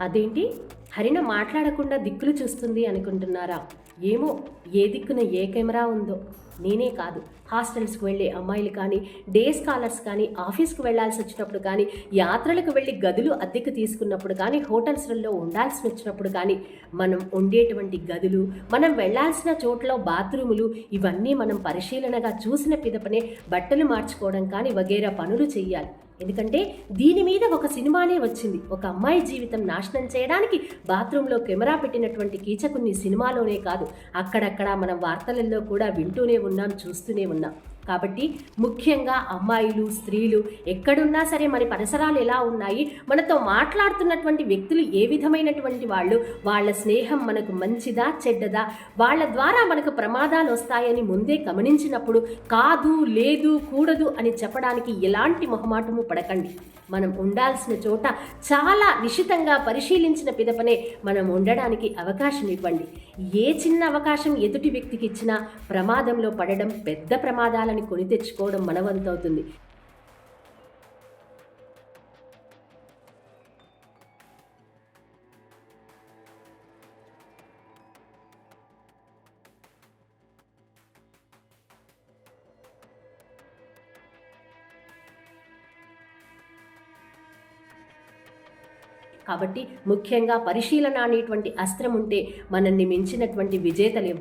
అదేంటి? హరిణ మాట్లాడకుండా దిక్కులు చూస్తుంది అనుకుంటున్నారా? ఏమో ఏ దిక్కున ఏ కెమెరా ఉందో. నేనే కాదు. హాస్టల్స్కి వెళ్ళే అమ్మాయిలు కానీ డే స్కాలర్స్ కానీ ఆఫీస్కి వెళ్ళాల్సి వచ్చినప్పుడు కానీ యాత్రలకు వెళ్ళి గదులు అద్దెకు తీసుకున్నప్పుడు కానీ హోటల్స్లలో ఉండాల్సి వచ్చినప్పుడు కానీ మనం ఉండేటువంటి గదులు మనం వెళ్ళాల్సిన చోట్ల బాత్రూములు ఇవన్నీ మనం పరిశీలనగా చూసిన పిదపనే బట్టలు మార్చుకోవడం కానీ వగేరా పనులు చేయాలి ఎందుకంటే దీని మీద ఒక సినిమానే వచ్చింది. ఒక అమ్మాయి జీవితం నాశనం చేయడానికి బాత్రూంలో కెమెరా పెట్టినటువంటి కీచకుని సినిమాలోనే కాదు అక్కడక్కడ మనం వార్తలలో కూడా వింటూనే ఉన్నాం చూస్తూనే ఉన్నాం. కాబట్టి ముఖ్యంగా అమ్మాయిలు స్త్రీలు ఎక్కడున్నా సరే మరి పరిసరాలు ఎలా ఉన్నాయి? మనతో మాట్లాడుతున్నటువంటి వ్యక్తులు ఏ విధమైనటువంటి వాళ్ళు? వాళ్ళ స్నేహం మనకు మంచిదా చెడ్డదా? వాళ్ళ ద్వారా మనకు ప్రమాదాలు వస్తాయని ముందే గమనించినప్పుడు కాదు లేదు కూడదు అని చెప్పడానికి ఎలాంటి మొహమాటము పడకండి. మనం ఉండాల్సిన చోట చాలా నిశితంగా పరిశీలించిన పిదపనే మనం ఉండడానికి అవకాశం ఇవ్వండి. ఏ చిన్న అవకాశం ఎదుటి వ్యక్తికి ఇచ్చినా ప్రమాదంలో పడడం పెద్ద ఆహారాన్ని కొని తెచ్చుకోవడం మనవంతవుతుంది. కాబట్టి ముఖ్యంగా పరిశీలన అనేటువంటి అస్త్రం ఉంటే మనల్ని మించినటువంటి విజేతలేవు